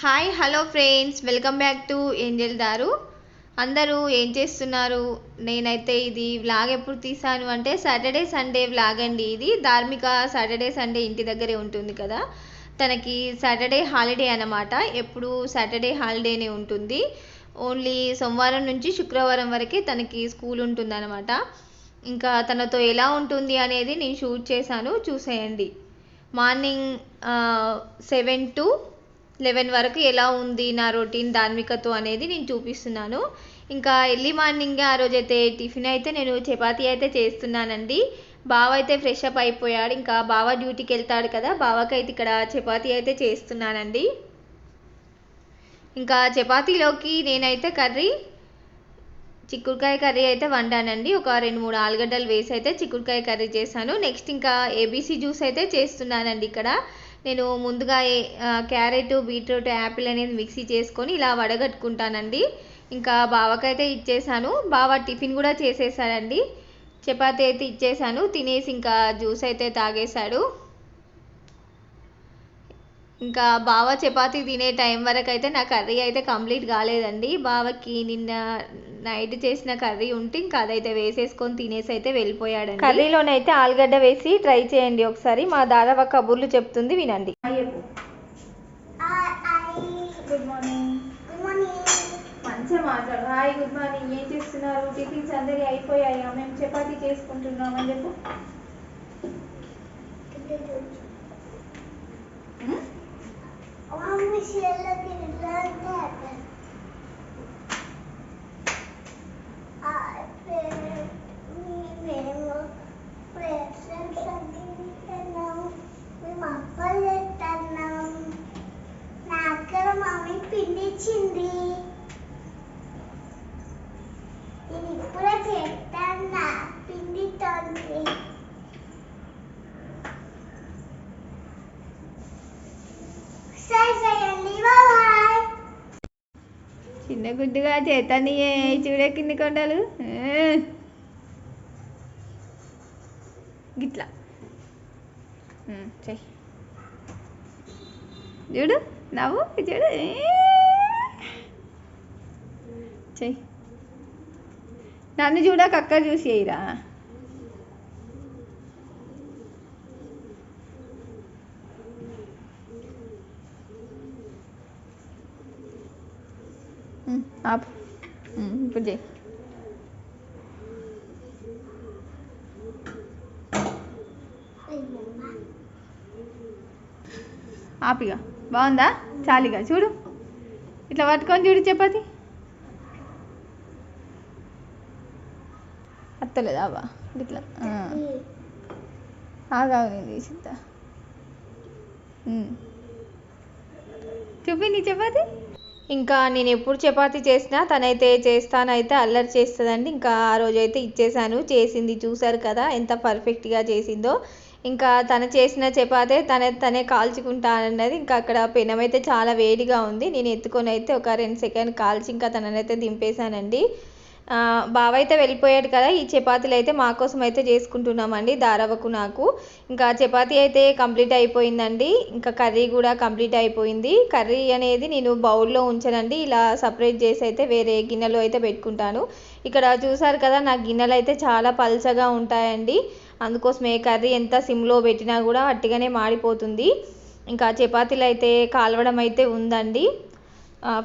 Hi hello friends welcome back to angel దారు అందరూ ఏం చేస్తున్నారు? నేనైతే ఇది వ్లాగ్ ఎప్పుడు తీసాను అంటే సాటర్డే సండే వ్లాగ్ అండి ఇది. ధార్మిక సాటర్డే సండే ఇంటి దగ్గరే ఉంటుంది కదా? తనకి సాటర్డే హాలిడే అనమాట ఎప్పుడు సాటర్డే హాలిడేనే ఉంటుంది. ఓన్లీ సోమవారం నుంచి శుక్రవారం వరకే తనకి స్కూల్ ఉంటుందన్నమాట. ఇంకా తనతో ఎలా ఉంటుంది అనేది నేను షూట్ చేశాను. చూసేయండి. మార్నింగ్ సెవెన్ టు లెవెన్ వరకు ఎలా ఉంది నా రొటీన్ ధార్మికతో అనేది నేను చూపిస్తున్నాను. ఇంకా ఎర్లీ మార్నింగ్ ఆ రోజైతే టిఫిన్ అయితే నేను చపాతీ అయితే చేస్తున్నానండి. బావ అయితే ఫ్రెష్ అప్ అయిపోయాడు. ఇంకా బావ డ్యూటీకి వెళ్తాడు కదా బావకైతే ఇక్కడ చపాతీ అయితే చేస్తున్నానండి. ఇంకా చపాతీలోకి నేనైతే కర్రీ చిక్కుడుకాయ కర్రీ అయితే వండానండి. ఒక రెండు మూడు ఆలుగడ్డలు వేసి అయితే చిక్కుడుకాయ కర్రీ చేశాను. నెక్స్ట్ ఇంకా ఏబీసీ జ్యూస్ అయితే చేస్తున్నానండి ఇక్కడ. నేను ముందుగా క్యారెట్ బీట్రూట్ యాపిల్ అనేది మిక్సీ చేసుకొని ఇలా వడగట్టుకుంటానండి. ఇంకా బావకైతే ఇచ్చేసాను. బావ టిఫిన్ కూడా చేసేసాడండి. చపాతి అయితే ఇచ్చేసాను. తినేసి ఇంకా జ్యూస్ అయితే తాగేశాడు. ఇంకా బావ చపాతీ తినే టైం వరకు అయితే నా కర్రీ అయితే కంప్లీట్ కాలేదండి. బావకి నిన్న నైట్ చేసిన కర్రీ ఉంటే ఇంకా అదైతే వేసేసుకొని తినేసి అయితే వెళ్ళిపోయాడండి. కర్రీలోనైతే ఆలుగడ్డ వేసి ట్రై చేయండి ఒకసారి. మా దాదావ కబుర్లు చెప్తుంది వినండి. గుడ్ మార్నింగ్ మంచిగా మాట్లాడు. హాయ్ గుడ్ మార్నింగ్ ఏం చేస్తున్నారు? టిఫిన్స్ అందరి అయిపోయాయా? మేము చపాతీ చేసుకుంటున్నాం అని చెప్పు మమ్మీ పిండి ఇచ్చింది నేను ఇప్పుడే చేస్తాను పిండితోంది సరే చేయండి బాయ్ చిన్న గుడ్డుగా చేతనియే చూడే కింది కొండలు? గిట్లా. చెయ్యి చూడు నవ్వు చూడు చెయ్యి నన్ను చూడక అక్క చూసి ఆపు ఇప్పుడు చేయి ఆపిగా బాగుందా చాలిగా చూడు ఇట్లా పట్టుకొని చూడు చపాతి అత్తలేదా బా ఇట్లా ఆగా నేను తీసిద్దా చూపి నీ చపాతి ఇంకా నేను ఎప్పుడు చపాతీ చేసినా తనైతే చేస్తానైతే అల్లరి చేస్తుందండి. ఇంకా ఆ రోజు అయితే ఇచ్చేసాను. చేసింది చూసారు కదా ఎంత పర్ఫెక్ట్గా చేసిందో. ఇంకా తను చేసిన చపాతే తన తనే కాల్చుకుంటానన్నది ఇంకా అక్కడ పెనం అయితే చాలా వేడిగా ఉంది. నేను ఎత్తుకొని అయితే ఒక రెండు సెకండ్ కాల్చి ఇంకా తననైతే దింపేశానండి. బావ అయితే వెళ్ళిపోయాడు కదా ఈ చపాతీలు అయితే మా కోసం అయితే చేసుకుంటున్నామండి దారవకు నాకు. ఇంకా చపాతీ అయితే కంప్లీట్ అయిపోయిందండి ఇంకా కర్రీ కూడా కంప్లీట్ అయిపోయింది. కర్రీ అనేది నేను బౌల్లో ఉంచనండి ఇలా సపరేట్ చేసి అయితే వేరే గిన్నెలో అయితే పెట్టుకుంటాను. ఇక్కడ చూసారు కదా నా గిన్నెలు అయితే చాలా పల్చగా ఉంటాయండి. అందుకోసమే కర్రీ ఎంత సిమ్లో పెట్టినా కూడా అట్టిగానే మాడిపోతుంది. ఇంకా చపాతీలు అయితే కాలవడం అయితే ఉందండి.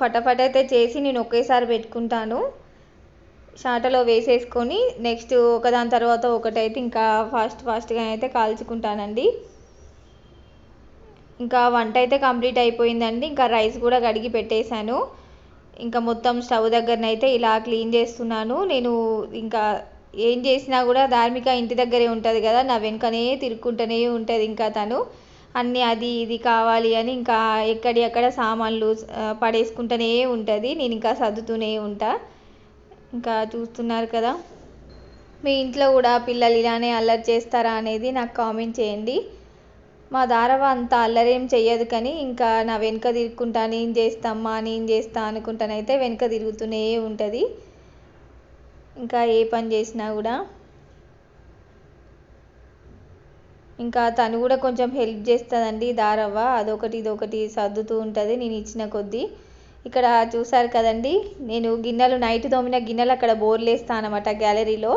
ఫటాఫట్ అయితే చేసి నేను ఒకేసారి పెట్టుకుంటాను. సాటలో వేసేసుకొని నెక్స్ట్ ఒకదాని తర్వాత ఒకటైతే ఇంకా ఫాస్ట్ ఫాస్ట్గా అయితే కాల్చుకుంటానండి. ఇంకా వంట అయితే కంప్లీట్ అయిపోయిందండి. ఇంకా రైస్ కూడా కడిగి పెట్టేశాను. ఇంకా మొత్తం స్టవ్ దగ్గరనైతే ఇలా క్లీన్ చేస్తున్నాను. నేను ఇంకా ఏం చేసినా కూడా ధార్మిక ఇంటి దగ్గరే ఉంటుంది కదా నా వెనుకనే తిరుక్కుంటూనే ఉంటుంది ఇంకా తను. అన్నీ అది ఇది కావాలి అని ఇంకా ఎక్కడి అక్కడ సామాన్లు పడేసుకుంటూనే ఉంటుంది. నేను ఇంకా సర్దుతూనే ఉంటా. ఇంకా చూస్తున్నారు కదా. మీ ఇంట్లో కూడా పిల్లలు ఇలానే అల్లరి చేస్తారా అనేది నాకు కామెంట్ చేయండి. మా దారవ అంత అల్లరేం చెయ్యదు కానీ ఇంకా నా వెనుక తిరుక్కుంటా నేను చేస్తామ్మా నేను చేస్తా అనుకుంటానైతే వెనుక తిరుగుతూనే ఉంటుంది. ఇంకా ఏ పని చేసినా కూడా. ఇంకా తను కూడా కొంచెం హెల్ప్ చేస్తుందండి దారవ్వ అదొకటి ఇదొకటి సర్దుతూ ఉంటుంది నేను ఇచ్చిన కొద్దీ. ఇక్కడ చూసారు కదండి నేను గిన్నెలు నైట్ తోమిన గిన్నెలు అక్కడ బోర్లేస్తాను అనమాట గ్యాలరీలో.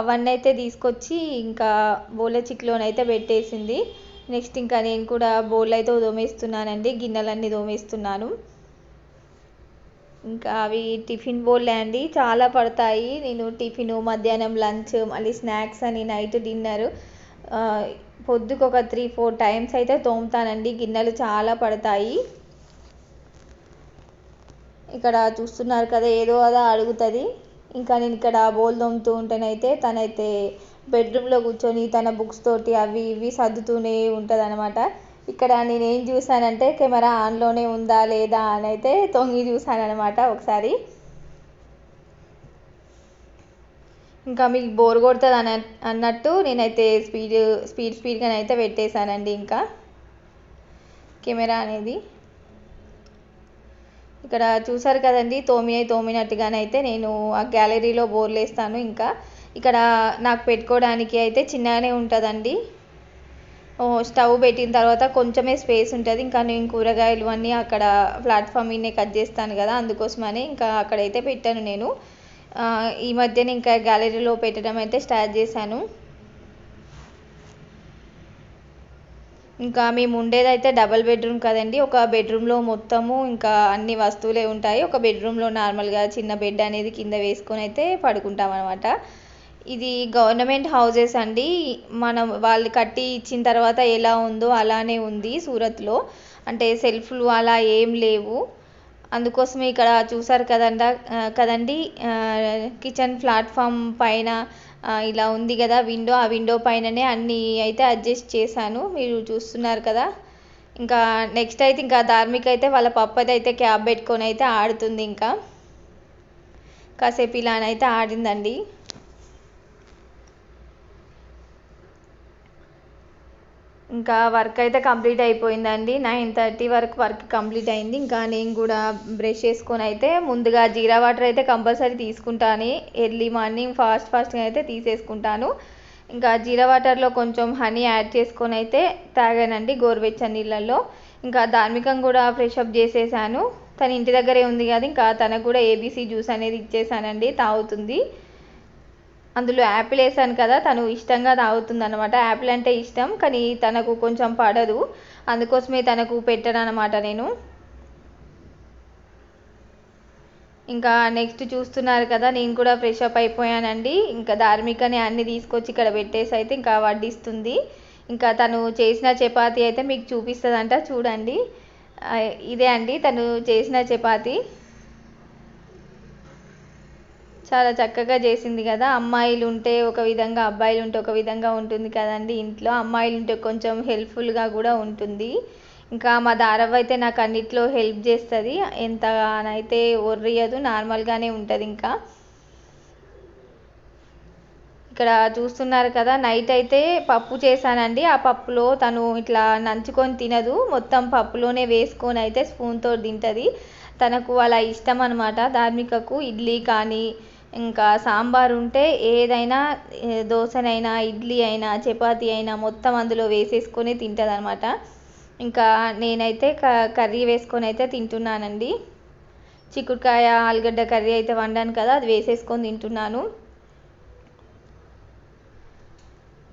అవన్నీ అయితే తీసుకొచ్చి ఇంకా బోర్ల చిక్లోనైతే పెట్టేసింది. నెక్స్ట్ ఇంకా నేను కూడా బోర్లు అయితే తోమేస్తున్నానండి గిన్నెలన్నీ తోమేస్తున్నాను. ఇంకా అవి టిఫిన్ బోర్లే అండి చాలా పడతాయి. నేను టిఫిన్ మధ్యాహ్నం లంచ్ మళ్ళీ స్నాక్స్ అని నైట్ డిన్నర్ పొద్దుకు ఒక త్రీ ఫోర్ టైమ్స్ అయితే తోముతానండి. గిన్నెలు చాలా పడతాయి. ఇక్కడ చూస్తున్నారు కదా ఏదో అదా అడుగుతుంది. ఇంకా నేను ఇక్కడ బోల్ తోముతూ ఉంటేనైతే తనైతే బెడ్రూమ్లో కూర్చొని తన బుక్స్ తోటి అవి ఇవి సర్దుతూనే ఉంటుంది అనమాట ఇక్కడ నేనేం చూసానంటే కెమెరా ఆన్లోనే ఉందా లేదా అని అయితే తొంగి చూసాను అనమాట ఒకసారి. ఇంకా మీకు బోర్ కొడుతుంది అన అన్నట్టు నేనైతే స్పీడ్ స్పీడ్ స్పీడ్గానైతే పెట్టేశానండి ఇంకా. కెమెరా అనేది. ఇక్కడ చూసారు కదండి తోమినై తోమినట్టుగానైతే నేను ఆ గ్యాలరీలో బోర్లు వేస్తాను ఇంకా. ఇక్కడ నాకు పెట్టుకోవడానికి అయితే చిన్నగానే ఉంటుందండి. స్టవ్ పెట్టిన తర్వాత కొంచెమే స్పేస్ ఉంటుంది. ఇంకా నేను కూరగాయలు అన్నీ అక్కడ ప్లాట్ఫామ్ మీదనే కట్ చేస్తాను కదా అందుకోసమని ఇంకా అక్కడైతే పెట్టాను నేను. ఈ మధ్యన ఇంకా గ్యాలరీలో పెట్టడం అయితే స్టార్ట్ చేశాను. ఇంకా మేము ఉండేదైతే డబల్ బెడ్రూమ్ కదండి. ఒక బెడ్రూమ్లో మొత్తము ఇంకా అన్ని వస్తువులే ఉంటాయి. ఒక బెడ్రూమ్లో నార్మల్గా చిన్న బెడ్ అనేది కింద వేసుకొని అయితే పడుకుంటాం అనమాట ఇది గవర్నమెంట్ హౌసెస్ అండి. మనం వాళ్ళు కట్టి ఇచ్చిన తర్వాత ఎలా ఉందో అలానే ఉంది సూరత్లో. అంటే సెల్ఫ్లు అలా ఏం లేవు. అందుకోసం ఇక్కడ చూసారు కదండ కదండి కిచెన్ ప్లాట్ఫామ్ పైన ఇలా ఉంది కదా విండో ఆ విండో పైననే అన్నీ అయితే అడ్జస్ట్ చేశాను. మీరు చూస్తున్నారు కదా. ఇంకా నెక్స్ట్ అయితే ఇంకా ధార్మిక్ అయితే వాళ్ళ పప్పది అయితే క్యాబ్ పెట్టుకొని అయితే ఆడుతుంది ఇంకా. కాసేపు ఇలానైతే ఆడిందండి. ఇంకా వర్క్ అయితే కంప్లీట్ అయిపోయిందండి. నైన్ థర్టీ వరకు వర్క్ కంప్లీట్ అయింది. ఇంకా నేను కూడా బ్రష్ చేసుకొని అయితే ముందుగా జీరా వాటర్ అయితే కంపల్సరీ తీసుకుంటాను. ఎర్లీ మార్నింగ్ ఫాస్ట్ ఫాస్ట్గా అయితే తీసేసుకుంటాను. ఇంకా జీరా వాటర్లో కొంచెం హనీ యాడ్ చేసుకొని అయితే తాగానండి గోరువెచ్చని నీళ్ళల్లో. ఇంకా ధార్మికం కూడా ఫ్రెష్ అప్ చేసేసాను. తన ఇంటి దగ్గరే ఉంది కదా ఇంకా తనకు కూడా ఏబీసీ జ్యూస్ అనేది ఇచ్చేసానండి. తాగుతుంది. అందులో యాపిల్ వేసాను కదా తను ఇష్టంగా తాగుతుంది అనమాట యాపిల్ అంటే ఇష్టం కానీ తనకు కొంచెం పడదు. అందుకోసమే తనకు పెట్టాను అనమాట నేను. ఇంకా నెక్స్ట్ చూస్తున్నారు కదా నేను కూడా ఫ్రెష్ అప్ అయిపోయానండి. ఇంకా ధార్మికని అన్ని తీసుకొచ్చి ఇక్కడ పెట్టేసి అయితే ఇంకా వడ్డిస్తుంది. ఇంకా తను చేసిన చపాతీ అయితే మీకు చూపిస్తుందంట చూడండి. ఇదే అండి తను చేసిన చపాతీ. చాలా చక్కగా చేసింది కదా. అమ్మాయిలు ఉంటే ఒక విధంగా అబ్బాయిలు ఉంటే ఒక విధంగా ఉంటుంది కదండి ఇంట్లో. అమ్మాయిలు ఉంటే కొంచెం హెల్ప్ఫుల్గా కూడా ఉంటుంది. ఇంకా మా దారవ్వ అయితే నాకు అన్నిట్లో హెల్ప్ చేస్తుంది. ఎంతగానైతే ఒర్రియదు నార్మల్గానే ఉంటుంది ఇంకా. ఇక్కడ చూస్తున్నారు కదా నైట్ అయితే పప్పు చేశానండి. ఆ పప్పులో తను ఇట్లా నంచుకొని తినదు. మొత్తం పప్పులోనే వేసుకొని అయితే స్పూన్తో తింటుంది. తనకు అలా ఇష్టం అనమాట ధార్మికకు ఇడ్లీ కానీ ఇంకా సాంబార్ ఉంటే ఏదైనా దోశనైనా ఇడ్లీ అయినా చపాతీ అయినా మొత్తం అందులో వేసేసుకొని తింటుంది అనమాట ఇంకా నేనైతే క కర్రీ వేసుకొని అయితే తింటున్నానండి. చిక్కుడుకాయ ఆలుగడ్డ కర్రీ అయితే వండాను కదా అది వేసేసుకొని తింటున్నాను.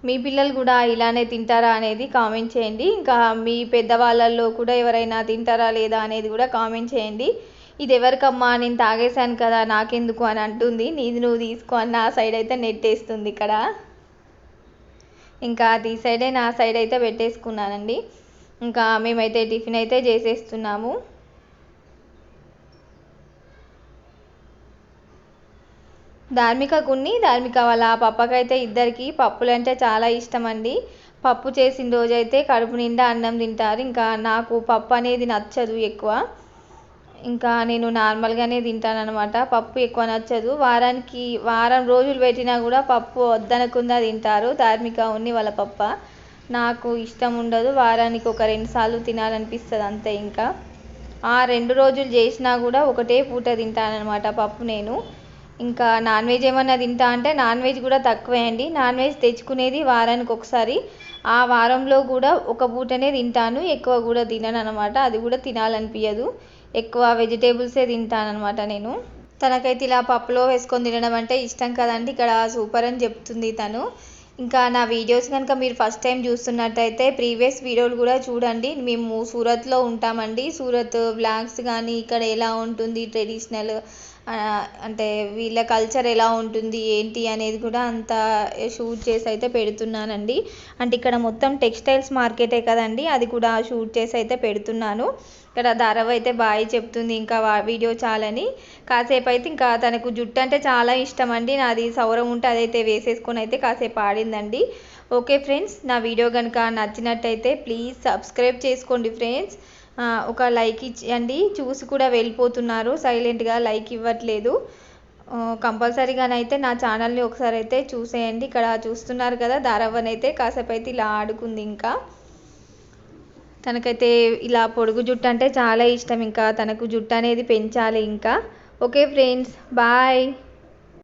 మీ పిల్లలు కూడా ఇలానే తింటారా అనేది కామెంట్ చేయండి. ఇంకా మీ పెద్దవాళ్ళల్లో కూడా ఎవరైనా తింటారా లేదా అనేది కూడా కామెంట్ చేయండి. ఇది ఎవరికమ్మా నేను తాగేశాను కదా నాకెందుకు అని అంటుంది. నీది నువ్వు తీసుకో అని నా సైడ్ అయితే నెట్టేస్తుంది ఇక్కడ. ఇంకా అది సైడే నా సైడ్ అయితే పెట్టేసుకున్నానండి. ఇంకా మేమైతే టిఫిన్ అయితే చేసేస్తున్నాము. ధార్మిక గున్ని ధార్మిక వాళ్ళ పప్పకైతే ఇద్దరికి పప్పులు అంటే చాలా ఇష్టం అండి పప్పు చేసిన రోజైతే కడుపు నిండా అన్నం తింటారు. ఇంకా నాకు పప్పు అనేది నచ్చదు ఎక్కువ. ఇంకా నేను నార్మల్గానే తింటాను అనమాట పప్పు ఎక్కువ నచ్చదు. వారానికి వారం రోజులు పెట్టినా కూడా పప్పు వద్దనకుండా తింటారు. ధార్మిక ఉన్ని వాళ్ళ పప్ప. నాకు ఇష్టం ఉండదు. వారానికి ఒక రెండు సార్లు తినాలనిపిస్తుంది అంతే ఇంకా. ఆ రెండు రోజులు చేసినా కూడా ఒకటే పూట తింటానమాట పప్పు నేను. ఇంకా నాన్ వెజ్ ఏమన్నా తింటా అంటే నాన్ వెజ్ కూడా తక్కువే అండి. నాన్ వెజ్ తెచ్చుకునేది వారానికి ఒకసారి. ఆ వారంలో కూడా ఒక పూటనే తింటాను. ఎక్కువ కూడా తినను అనమాట అది కూడా తినాలనిపించదు ఎక్కువ వెజిటేబుల్సే తింటానమాట నేను. తనకైతే ఇలా పప్పులో వేసుకొని తినడం అంటే ఇష్టం కదండి. ఇక్కడ సూపర్ అని చెప్తుంది తను. ఇంకా నా వీడియోస్ కనుక మీరు ఫస్ట్ టైం చూస్తున్నట్టయితే ప్రీవియస్ వీడియోలు కూడా చూడండి. మేము సూరత్లో ఉంటామండి. సూరత్ బ్లాగ్స్ కానీ ఇక్కడ ఎలా ఉంటుంది ట్రెడిషనల్ అంటే వీళ్ళ కల్చర్ ఎలా ఉంటుంది ఏంటి అనేది కూడా అంతా షూట్ చేసి అయితే పెడుతున్నానండి. అంటే ఇక్కడ మొత్తం టెక్స్టైల్స్ మార్కెటే కదండి అది కూడా షూట్ చేసి అయితే పెడుతున్నాను. ఇక్కడ ధరవ అయితే బాయ్ చెప్తుంది ఇంకా వీడియో చాలని. కాసేపు అయితే ఇంకా తనకు జుట్టు అంటే చాలా ఇష్టం అండి నాది సౌరం ఉంటే అదైతే వేసేసుకొని అయితే కాసేపు ఆడిందండి. ఓకే ఫ్రెండ్స్ నా వీడియో కనుక నచ్చినట్టయితే ప్లీజ్ సబ్స్క్రైబ్ చేసుకోండి ఫ్రెండ్స్. ఒక లైక్ ఇచ్చేయండి చూసి కూడా వెళ్ళిపోతున్నారు. సైలెంట్గా లైక్ ఇవ్వట్లేదు. కంపల్సరీగానైతే నా ఛానల్ని ఒకసారి అయితే చూసేయండి. ఇక్కడ చూస్తున్నారు కదా ధారావనైతే కాసేపు అయితే ఇలా ఆడుకుంది ఇంకా. తనకైతే ఇలా పొడుగు జుట్టు అంటే చాలా ఇష్టం ఇంకా. తనకు జుట్టు అనేది పెంచాలి ఇంకా. Okay friends bye.